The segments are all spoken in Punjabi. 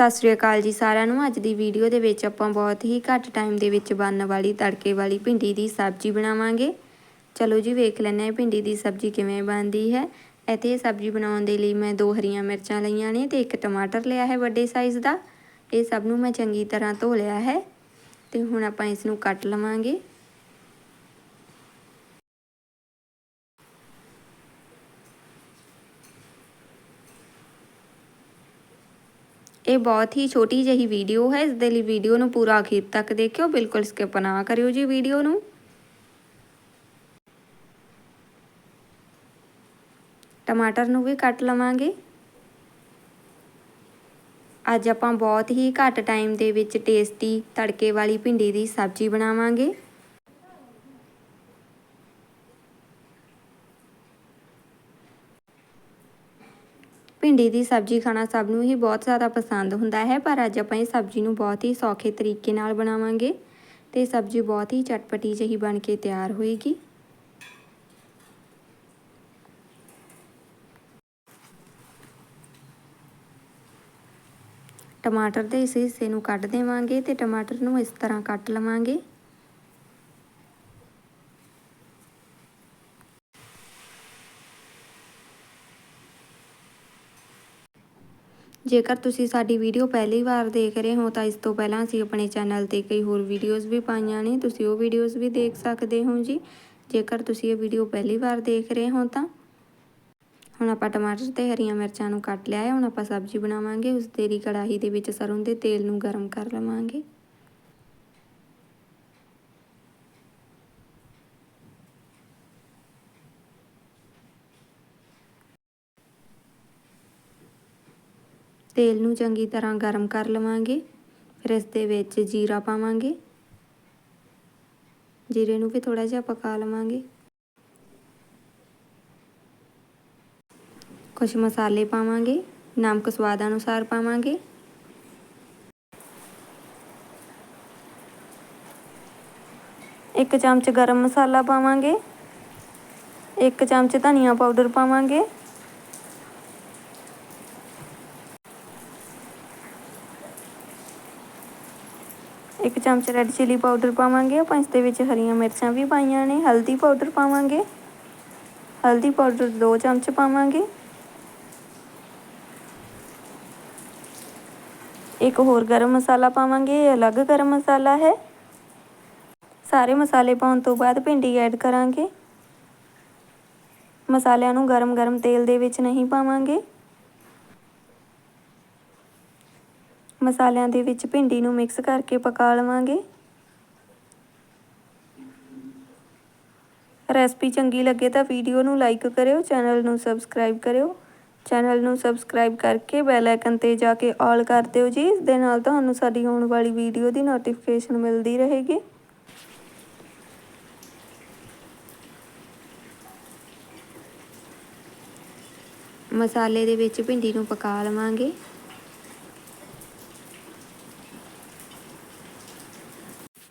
ਸਤਿ ਸ਼੍ਰੀ ਅਕਾਲ ਜੀ ਸਾਰਿਆਂ ਨੂੰ। ਅੱਜ ਦੀ ਵੀਡੀਓ ਦੇ ਵਿੱਚ ਆਪਾਂ ਬਹੁਤ ਹੀ ਘੱਟ ਟਾਈਮ ਦੇ ਵਿੱਚ ਬਣਨ ਵਾਲੀ, ਤੜਕੇ ਵਾਲੀ ਭਿੰਡੀ ਦੀ ਸਬਜ਼ੀ ਬਣਾਵਾਂਗੇ। ਚਲੋ ਜੀ ਵੇਖ ਲੈਂਦੇ ਹਾਂ ਭਿੰਡੀ ਦੀ ਸਬਜ਼ੀ ਕਿਵੇਂ ਬਣਦੀ ਹੈ। ਇੱਥੇ ਇਹ ਸਬਜ਼ੀ ਬਣਾਉਣ ਦੇ ਲਈ ਮੈਂ ਦੋ ਹਰੀਆਂ ਮਿਰਚਾਂ ਲਈਆਂ ਨੇ ਤੇ ਇੱਕ ਟਮਾਟਰ ਲਿਆ ਹੈ ਵੱਡੇ ਸਾਈਜ਼ ਦਾ। ਇਹ ਸਭ ਨੂੰ ਮੈਂ ਚੰਗੀ ਤਰ੍ਹਾਂ ਧੋ ਲਿਆ ਹੈ ਤੇ ਹੁਣ ਆਪਾਂ ਇਸ ਨੂੰ ਕੱਟ ਲਵਾਂਗੇ। ਇਹ ਬਹੁਤ ਹੀ ਛੋਟੀ ਜਿਹੀ ਵੀਡੀਓ ਹੈ, ਇਸ ਦੇ ਲਈ ਵੀਡੀਓ ਨੂੰ ਪੂਰਾ ਅਖੀਰ ਤੱਕ ਦੇਖਿਓ, ਬਿਲਕੁਲ ਸਕਿਪ ਨਾ ਕਰਿਓ ਜੀ ਵੀਡੀਓ ਨੂੰ। ਟਮਾਟਰ ਨੂੰ ਵੀ ਕੱਟ ਲਵਾਂਗੇ। ਅੱਜ ਆਪਾਂ ਬਹੁਤ ਹੀ ਘੱਟ ਟਾਈਮ ਦੇ ਵਿੱਚ ਟੇਸਟੀ ਤੜਕੇ ਵਾਲੀ ਭਿੰਡੀ ਦੀ ਸਬਜ਼ੀ ਬਣਾਵਾਂਗੇ। ਭਿੰਡੀ ਦੀ ਸਬਜ਼ੀ ਖਾਣਾ ਸਭ ਨੂੰ ਹੀ ਬਹੁਤ ਜ਼ਿਆਦਾ ਪਸੰਦ ਹੁੰਦਾ ਹੈ, ਪਰ ਅੱਜ ਆਪਾਂ ਇਹ ਸਬਜ਼ੀ ਨੂੰ ਬਹੁਤ ਹੀ ਸੌਖੇ ਤਰੀਕੇ ਨਾਲ ਬਣਾਵਾਂਗੇ ਤੇ ਸਬਜ਼ੀ ਬਹੁਤ ਹੀ ਚਟਪਟੀ ਜਿਹੀ ਬਣ ਕੇ ਤਿਆਰ ਹੋਏਗੀ। ਟਮਾਟਰ ਦੇ ਇਸ ਹਿੱਸੇ ਨੂੰ ਕੱਢ ਦੇਵਾਂਗੇ ਤੇ ਟਮਾਟਰ ਨੂੰ ਇਸ ਤਰ੍ਹਾਂ ਕੱਟ ਲਵਾਂਗੇ। ਜੇਕਰ ਤੁਸੀਂ ਸਾਡੀ ਵੀਡੀਓ ਪਹਿਲੀ ਵਾਰ ਦੇਖ ਰਹੇ ਹੋ ਤਾਂ ਇਸ ਤੋਂ ਪਹਿਲਾਂ ਅਸੀਂ ਆਪਣੇ ਚੈਨਲ ਤੇ ਕਈ ਹੋਰ ਵੀਡੀਓਜ਼ ਵੀ ਪਾਈਆਂ ਨੇ। ਤੁਸੀਂ ਉਹ ਵੀਡੀਓਜ਼ ਵੀ ਦੇਖ ਸਕਦੇ ਹੋ ਜੀ। ਜੇਕਰ ਤੁਸੀਂ ਇਹ ਵੀਡੀਓ ਪਹਿਲੀ ਵਾਰ ਦੇਖ ਰਹੇ ਹੋ ਤਾਂ ਹੁਣ ਆਪਾਂ ਟਮਾਟਰ ਤੇ ਹਰੀਆਂ ਮਿਰਚਾਂ ਨੂੰ ਕੱਟ ਲਿਆ ਹੈ। ਹੁਣ ਆਪਾਂ ਸਬਜ਼ੀ ਬਣਾਵਾਂਗੇ। ਉਸ ਦੇ ਲਈ ਕੜਾਹੀ ਦੇ ਵਿੱਚ ਸਰੋਂ ਦੇ ਤੇਲ ਨੂੰ ਗਰਮ ਕਰ ਲਵਾਂਗੇ। ਤੇਲ ਨੂੰ ਚੰਗੀ ਤਰ੍ਹਾਂ ਗਰਮ ਕਰ ਲਵਾਂਗੇ। ਫਿਰ ਇਸ ਦੇ ਵਿੱਚ ਜੀਰਾ ਪਾਵਾਂਗੇ। ਜੀਰੇ ਨੂੰ ਵੀ ਥੋੜਾ ਜਿਹਾ ਪਕਾ ਲਵਾਂਗੇ। ਕੁਝ ਮਸਾਲੇ ਪਾਵਾਂਗੇ। ਨਮਕ ਸਵਾਦ ਅਨੁਸਾਰ ਪਾਵਾਂਗੇ। ਇੱਕ ਚਮਚ ਗਰਮ ਮਸਾਲਾ ਪਾਵਾਂਗੇ। ਇੱਕ ਚਮਚ ਧਨੀਆ ਪਾਊਡਰ ਪਾਵਾਂਗੇ। ਇੱਕ ਚਮਚ ਰੈੱਡ ਚਿਲੀ ਪਾਊਡਰ ਪਾਵਾਂਗੇ। ਆਪਾਂ ਇਸ ਦੇ ਵਿੱਚ ਹਰੀਆਂ ਮਿਰਚਾਂ ਵੀ ਪਾਈਆਂ ਨੇ। ਹਲਦੀ ਪਾਊਡਰ ਪਾਵਾਂਗੇ। ਹਲਦੀ ਪਾਊਡਰ 2 ਚਮਚ ਪਾਵਾਂਗੇ। ਇੱਕ ਹੋਰ ਗਰਮ ਮਸਾਲਾ ਪਾਵਾਂਗੇ। ਇਹ ਅਲੱਗ ਗਰਮ ਮਸਾਲਾ ਹੈ। ਸਾਰੇ ਮਸਾਲੇ ਪਾਉਣ ਤੋਂ ਬਾਅਦ ਭਿੰਡੀ ਐਡ ਕਰਾਂਗੇ। ਮਸਾਲਿਆਂ ਨੂੰ ਗਰਮ-ਗਰਮ ਤੇਲ ਦੇ ਵਿੱਚ ਨਹੀਂ ਪਾਵਾਂਗੇ। ਮਸਾਲਿਆਂ ਦੇ ਵਿੱਚ ਭਿੰਡੀ ਨੂੰ ਮਿਕਸ ਕਰਕੇ ਪਕਾ ਲਵਾਂਗੇ। ਰੈਸਪੀ ਚੰਗੀ ਲੱਗੇ ਤਾਂ ਵੀਡੀਓ ਨੂੰ ਲਾਈਕ ਕਰਿਓ ਚੈਨਲ ਨੂੰ ਸਬਸਕ੍ਰਾਈਬ ਕਰਿਓ। ਚੈਨਲ ਨੂੰ ਸਬਸਕ੍ਰਾਈਬ ਕਰਕੇ ਬੈਲ ਆਈਕਨ ਤੇ ਜਾ ਕੇ ਆਲ ਕਰ ਦਿਓ ਜੀ। ਇਸ ਦੇ ਨਾਲ ਤੁਹਾਨੂੰ ਸਾਡੀ ਆਉਣ ਵਾਲੀ ਵੀਡੀਓ ਦੀ ਨੋਟੀਫਿਕੇਸ਼ਨ ਮਿਲਦੀ ਰਹੇਗੀ। ਮਸਾਲੇ ਦੇ ਵਿੱਚ ਭਿੰਡੀ ਨੂੰ ਪਕਾ ਲਵਾਂਗੇ।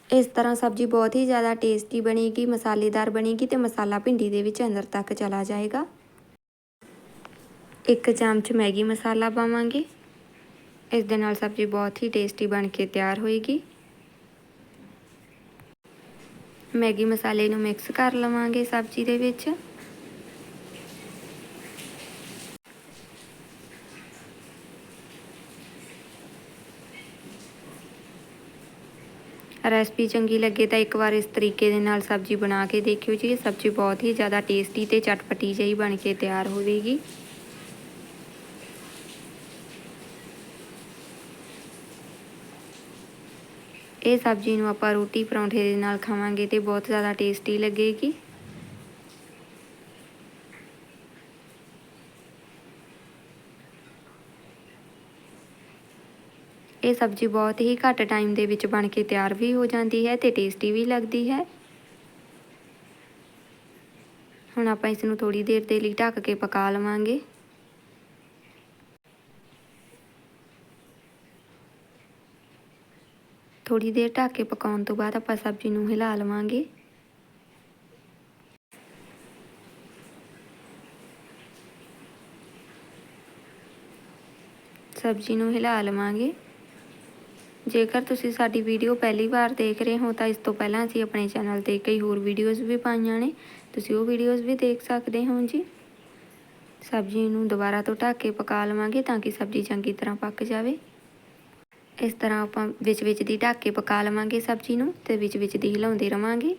ਇਸ ਤਰ੍ਹਾਂ ਸਬਜ਼ੀ ਬਹੁਤ ਹੀ ਜ਼ਿਆਦਾ ਟੇਸਟੀ ਬਣੇਗੀ, ਮਸਾਲੇਦਾਰ ਬਣੇਗੀ ਤੇ ਮਸਾਲਾ ਭਿੰਡੀ ਦੇ ਵਿੱਚ ਅੰਦਰ ਤੱਕ ਚਲਾ ਜਾਏਗਾ। ਇੱਕ ਚਮਚ ਮੈਗੀ ਮਸਾਲਾ ਪਾਵਾਂਗੇ। ਇਸ ਦੇ ਨਾਲ ਸਬਜ਼ੀ ਬਹੁਤ ਹੀ ਟੇਸਟੀ ਬਣ ਕੇ ਤਿਆਰ ਹੋਏਗੀ। ਮੈਗੀ ਮਸਾਲੇ ਨੂੰ ਮਿਕਸ ਕਰ ਲਵਾਂਗੇ ਸਬਜ਼ੀ ਦੇ ਵਿੱਚ। ਰੈਸਪੀ ਚੰਗੀ ਲੱਗੇ ਤਾਂ ਇੱਕ ਵਾਰ ਇਸ ਤਰੀਕੇ ਦੇ ਨਾਲ ਸਬਜ਼ੀ ਬਣਾ ਕੇ ਦੇਖਿਓ ਜੀ। ਸਬਜ਼ੀ ਬਹੁਤ ਹੀ ਜ਼ਿਆਦਾ ਟੇਸਟੀ ਤੇ ਚਟਪਟੀ ਜਿਹੀ ਬਣ ਕੇ ਤਿਆਰ ਹੋਵੇਗੀ। ਇਹ ਸਬਜ਼ੀ ਨੂੰ ਆਪਾਂ ਰੋਟੀ ਪਰੌਂਠੇ ਦੇ ਨਾਲ ਖਾਵਾਂਗੇ ਤੇ ਬਹੁਤ ਜ਼ਿਆਦਾ ਟੇਸਟੀ ਲੱਗੇਗੀ। ਇਹ ਸਬਜ਼ੀ ਬਹੁਤ ਹੀ ਘੱਟ ਟਾਈਮ ਦੇ ਵਿੱਚ ਬਣ ਕੇ ਤਿਆਰ ਵੀ ਹੋ ਜਾਂਦੀ ਹੈ ਤੇ ਟੇਸਟੀ ਵੀ ਲੱਗਦੀ ਹੈ। ਹੁਣ ਆਪਾਂ ਇਸ ਨੂੰ ਥੋੜੀ ਦੇਰ ਦੇ ਲਈ ਢੱਕ ਕੇ ਪਕਾ ਲਵਾਂਗੇ। ਥੋੜੀ ਦੇਰ ਢੱਕ ਕੇ ਪਕਾਉਣ ਤੋਂ ਬਾਅਦ ਆਪਾਂ ਸਬਜ਼ੀ ਨੂੰ ਹਿਲਾ ਲਵਾਂਗੇ। ਸਬਜ਼ੀ ਨੂੰ ਹਿਲਾ ਲਵਾਂਗੇ। ਜੇਕਰ ਤੁਸੀਂ ਸਾਡੀ ਵੀਡੀਓ ਪਹਿਲੀ ਵਾਰ ਦੇਖ ਰਹੇ ਹੋ ਤਾਂ ਇਸ ਤੋਂ ਪਹਿਲਾਂ ਅਸੀਂ ਆਪਣੇ ਚੈਨਲ ਤੇ ਕਈ ਹੋਰ ਵੀਡੀਓਜ਼ ਵੀ ਪਾਈਆਂ ਨੇ। ਤੁਸੀਂ ਉਹ ਵੀਡੀਓਜ਼ ਵੀ ਦੇਖ ਸਕਦੇ ਹੋ ਜੀ। ਸਬਜ਼ੀ ਨੂੰ ਦੁਬਾਰਾ ਤੋਂ ਢੱਕ ਕੇ ਪਕਾ ਲਵਾਂਗੇ ਤਾਂ ਕਿ ਸਬਜ਼ੀ ਚੰਗੀ ਤਰ੍ਹਾਂ ਪੱਕ ਜਾਵੇ। ਇਸ ਤਰ੍ਹਾਂ ਆਪਾਂ ਵਿੱਚ ਵਿੱਚ ਦੀ ਢੱਕ ਕੇ ਪਕਾ ਲਵਾਂਗੇ ਸਬਜ਼ੀ ਨੂੰ ਤੇ ਵਿੱਚ ਵਿੱਚ ਦੀ ਹਿਲਾਉਂਦੇ ਰਵਾਂਗੇ।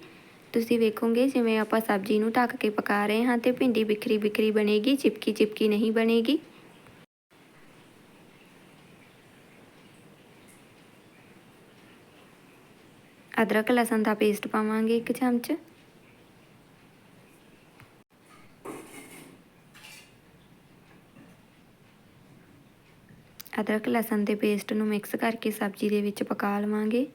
ਤੁਸੀਂ ਵੇਖੋਗੇ ਜਿਵੇਂ ਆਪਾਂ ਸਬਜ਼ੀ ਨੂੰ ਢੱਕ ਕੇ ਪਕਾ ਰਹੇ ਹਾਂ ਤੇ ਭਿੰਡੀ ਬਿਖਰੀ ਬਿਖਰੀ ਬਣੇਗੀ, ਚਿਪਕੀ ਚਿਪਕੀ ਨਹੀਂ ਬਣੇਗੀ। ਅਦਰਕ, ਲਸਣ ਦਾ ਪੇਸਟ ਪਾਵਾਂਗੇ ਇੱਕ ਚਮਚ। ਅਦਰਕ, ਲਸਣ ਦੇ ਪੇਸਟ ਨੂੰ ਮਿਕਸ ਕਰਕੇ ਸਬਜ਼ੀ ਦੇ ਵਿੱਚ ਪਕਾ ਲਵਾਂਗੇ।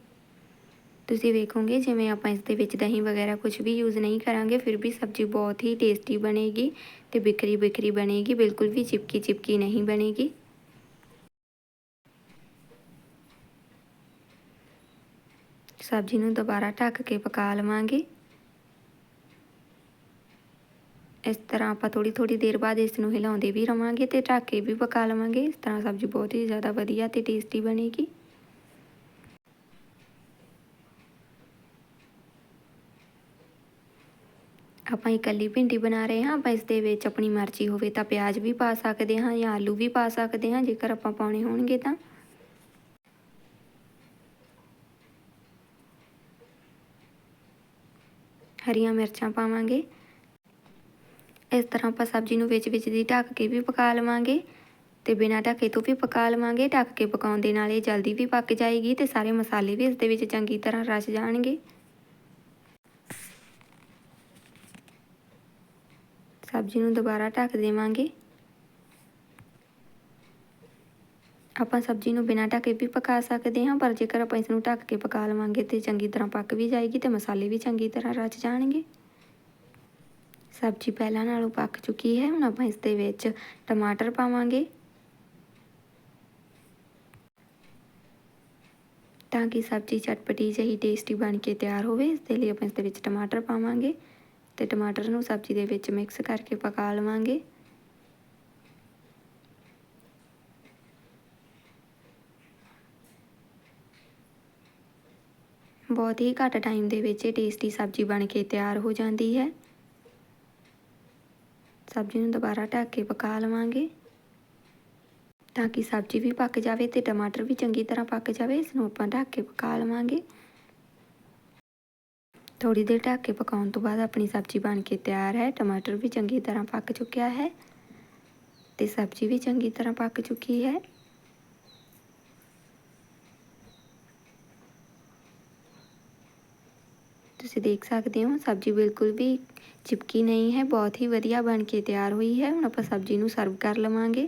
ਤੁਸੀਂ ਵੇਖੋਗੇ, ਜਿਵੇਂ ਆਪਾਂ ਇਸ ਦੇ ਵਿੱਚ ਦਹੀਂ ਵਗੈਰਾ ਕੁਝ ਵੀ ਯੂਜ਼ ਨਹੀਂ ਕਰਾਂਗੇ, ਫਿਰ ਵੀ ਸਬਜ਼ੀ ਬਹੁਤ ਹੀ ਟੇਸਟੀ ਬਣੇਗੀ ਤੇ ਬਿਖਰੀ ਬਿਖਰੀ ਬਣੇਗੀ, ਬਿਲਕੁਲ ਵੀ ਚਿਪਕੀ ਚਿਪਕੀ ਨਹੀਂ ਬਣੇਗੀ। ਸਬਜ਼ੀ ਨੂੰ ਦੁਬਾਰਾ ਢੱਕ ਕੇ ਪਕਾ ਲਵਾਂਗੇ। ਇਸ ਤਰ੍ਹਾਂ ਆਪਾਂ ਥੋੜੀ ਥੋੜੀ ਦੇਰ ਬਾਅਦ ਇਸ ਨੂੰ ਹਿਲਾਉਂਦੇ ਵੀ ਰਵਾਂਗੇ ਤੇ ਢੱਕ ਕੇ ਵੀ ਪਕਾ ਲਵਾਂਗੇ। ਇਸ ਤਰ੍ਹਾਂ ਸਬਜ਼ੀ ਬਹੁਤ ਹੀ ਜ਼ਿਆਦਾ ਵਧੀਆ ਤੇ ਟੇਸਟੀ ਬਣੇਗੀ। ਆਪਾਂ ਇਕੱਲੀ ਭਿੰਡੀ ਬਣਾ ਰਹੇ ਹਾਂ। ਆਪਾਂ ਇਸ ਦੇ ਵਿੱਚ ਆਪਣੀ ਮਰਜ਼ੀ ਹੋਵੇ ਤਾਂ ਪਿਆਜ਼ ਵੀ ਪਾ ਸਕਦੇ ਹਾਂ ਜਾਂ ਆਲੂ ਵੀ ਪਾ ਸਕਦੇ ਹਾਂ। ਜੇਕਰ ਆਪਾਂ ਪਾਉਣੇ ਹੋਣਗੇ ਤਾਂ। ਹਰੀਆਂ ਮਿਰਚਾਂ ਪਾਵਾਂਗੇ। ਇਸ ਤਰ੍ਹਾਂ ਆਪਾਂ ਸਬਜ਼ੀ ਨੂੰ ਵਿੱਚ ਵਿੱਚ ਦੀ ਢੱਕ ਕੇ ਵੀ ਪਕਾ ਲਵਾਂਗੇ ਤੇ ਬਿਨਾਂ ਢੱਕੇ ਤੋਂ ਵੀ ਪਕਾ ਲਵਾਂਗੇ। ਢੱਕ ਕੇ ਪਕਾਉਣ ਦੇ ਨਾਲ ਇਹ ਜਲਦੀ ਵੀ ਪੱਕ ਜਾਏਗੀ ਤੇ ਸਾਰੇ ਮਸਾਲੇ ਵੀ ਇਸ ਦੇ ਵਿੱਚ ਚੰਗੀ ਤਰ੍ਹਾਂ ਰਸ ਜਾਣਗੇ। ਸਬਜ਼ੀ ਨੂੰ ਦੁਬਾਰਾ ਢੱਕ ਦੇਵਾਂਗੇ। ਆਪਾਂ ਸਬਜ਼ੀ ਨੂੰ ਬਿਨਾਂ ਢੱਕੇ ਵੀ ਪਕਾ ਸਕਦੇ ਹਾਂ, ਪਰ ਜੇਕਰ ਆਪਾਂ ਇਸ ਨੂੰ ਢੱਕ ਕੇ ਪਕਾ ਲਵਾਂਗੇ ਤੇ ਚੰਗੀ ਤਰ੍ਹਾਂ ਪੱਕ ਵੀ ਜਾਏਗੀ ਤੇ ਮਸਾਲੇ ਵੀ ਚੰਗੀ ਤਰ੍ਹਾਂ ਰਚ ਜਾਣਗੇ। ਸਬਜ਼ੀ ਪਹਿਲਾਂ ਨਾਲੋਂ ਪੱਕ ਚੁੱਕੀ ਹੈ, ਹੁਣ ਆਪਾਂ ਇਸ ਦੇ ਵਿੱਚ ਟਮਾਟਰ ਪਾਵਾਂਗੇ। ਤਾਂ ਕਿ ਸਬਜ਼ੀ ਚਟਪਟੀ ਜਿਹੀ ਟੇਸਟੀ ਬਣ ਕੇ ਤਿਆਰ ਹੋਵੇ, ਇਸ ਦੇ ਲਈ ਆਪਾਂ ਇਸ ਦੇ ਵਿੱਚ ਟਮਾਟਰ ਪਾਵਾਂਗੇ ਤੇ ਟਮਾਟਰ ਨੂੰ ਸਬਜ਼ੀ ਦੇ ਵਿੱਚ ਮਿਕਸ ਕਰਕੇ ਪਕਾ ਲਵਾਂਗੇ। ਬਹੁਤ ਹੀ ਘੱਟ ਟਾਈਮ ਦੇ ਵਿੱਚ ਇਹ ਟੇਸਟੀ ਸਬਜ਼ੀ ਬਣ ਕੇ ਤਿਆਰ ਹੋ ਜਾਂਦੀ ਹੈ। ਸਬਜ਼ੀ ਨੂੰ ਦੁਬਾਰਾ ਢੱਕ ਕੇ ਪਕਾ ਲਵਾਂਗੇ। ਤਾਂ ਕਿ ਸਬਜ਼ੀ ਵੀ ਪੱਕ ਜਾਵੇ ਤੇ ਟਮਾਟਰ ਵੀ ਚੰਗੀ ਤਰ੍ਹਾਂ ਪੱਕ ਜਾਵੇ, ਇਸ ਨੂੰ ਆਪਾਂ ਢੱਕ ਕੇ ਪਕਾ ਲਵਾਂਗੇ। ਥੋੜੀ ਦੇਰ ਢੱਕ ਕੇ ਪਕਾਉਣ ਤੋਂ ਬਾਅਦ ਆਪਣੀ ਸਬਜ਼ੀ ਬਣ ਕੇ ਤਿਆਰ ਹੈ। ਟਮਾਟਰ ਵੀ ਚੰਗੀ ਤਰ੍ਹਾਂ ਪੱਕ ਚੁੱਕਿਆ ਹੈ ਤੇ ਸਬਜ਼ੀ ਵੀ ਚੰਗੀ ਤਰ੍ਹਾਂ ਪੱਕ ਚੁੱਕੀ ਹੈ। ਤੁਸੀਂ ਦੇਖ ਸਕਦੇ ਹੋ, ਸਬਜ਼ੀ ਬਿਲਕੁਲ ਵੀ ਚਿਪਕੀ ਨਹੀਂ ਹੈ, ਬਹੁਤ ਹੀ ਵਧੀਆ ਬਣ ਕੇ ਤਿਆਰ ਹੋਈ ਹੈ। ਹੁਣ ਆਪਾਂ ਸਬਜ਼ੀ ਨੂੰ ਸਰਵ ਕਰ ਲਵਾਂਗੇ।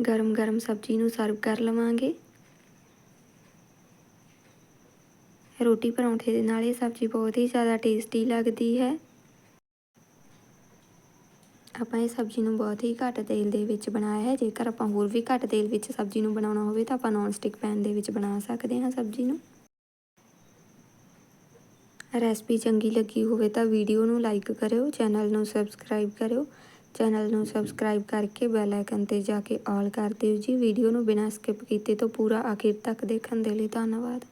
ਗਰਮ ਗਰਮ ਸਬਜ਼ੀ ਨੂੰ ਸਰਵ ਕਰ ਲਵਾਂਗੇ। ਰੋਟੀ ਪਰੌਂਠੇ ਦੇ ਨਾਲ ਇਹ ਸਬਜ਼ੀ ਬਹੁਤ ਹੀ ਜ਼ਿਆਦਾ ਟੇਸਟੀ ਲੱਗਦੀ ਹੈ। ਆਪਾਂ ਇਹ ਸਬਜ਼ੀ ਨੂੰ ਬਹੁਤ ਹੀ ਘੱਟ ਤੇਲ ਦੇ ਵਿੱਚ ਬਣਾਇਆ ਹੈ। ਜੇਕਰ ਆਪਾਂ ਹੋਰ ਵੀ ਘੱਟ ਤੇਲ ਵਿੱਚ ਸਬਜ਼ੀ ਨੂੰ ਬਣਾਉਣਾ ਹੋਵੇ ਤਾਂ ਆਪਾਂ ਨੌਨ ਸਟਿਕ ਪੈਨ ਦੇ ਵਿੱਚ ਬਣਾ ਸਕਦੇ ਹਾਂ ਸਬਜ਼ੀ ਨੂੰ। ਰੈਸਪੀ ਚੰਗੀ ਲੱਗੀ ਹੋਵੇ ਤਾਂ ਵੀਡੀਓ ਨੂੰ ਲਾਈਕ ਕਰਿਓ, ਚੈਨਲ ਨੂੰ ਸਬਸਕ੍ਰਾਈਬ ਕਰਿਓ। ਚੈਨਲ ਨੂੰ ਸਬਸਕ੍ਰਾਈਬ ਕਰਕੇ ਬੈਲ ਆਈਕਨ ਤੇ ਜਾ ਕੇ ਆਲ ਕਰ ਦਿਓ ਜੀ। ਵੀਡੀਓ ਨੂੰ ਬਿਨਾਂ ਸਕਿਪ ਕੀਤੇ ਤੋਂ ਪੂਰਾ ਆਖਿਰ ਤੱਕ ਦੇਖਣ ਦੇ ਲਈ ਧੰਨਵਾਦ।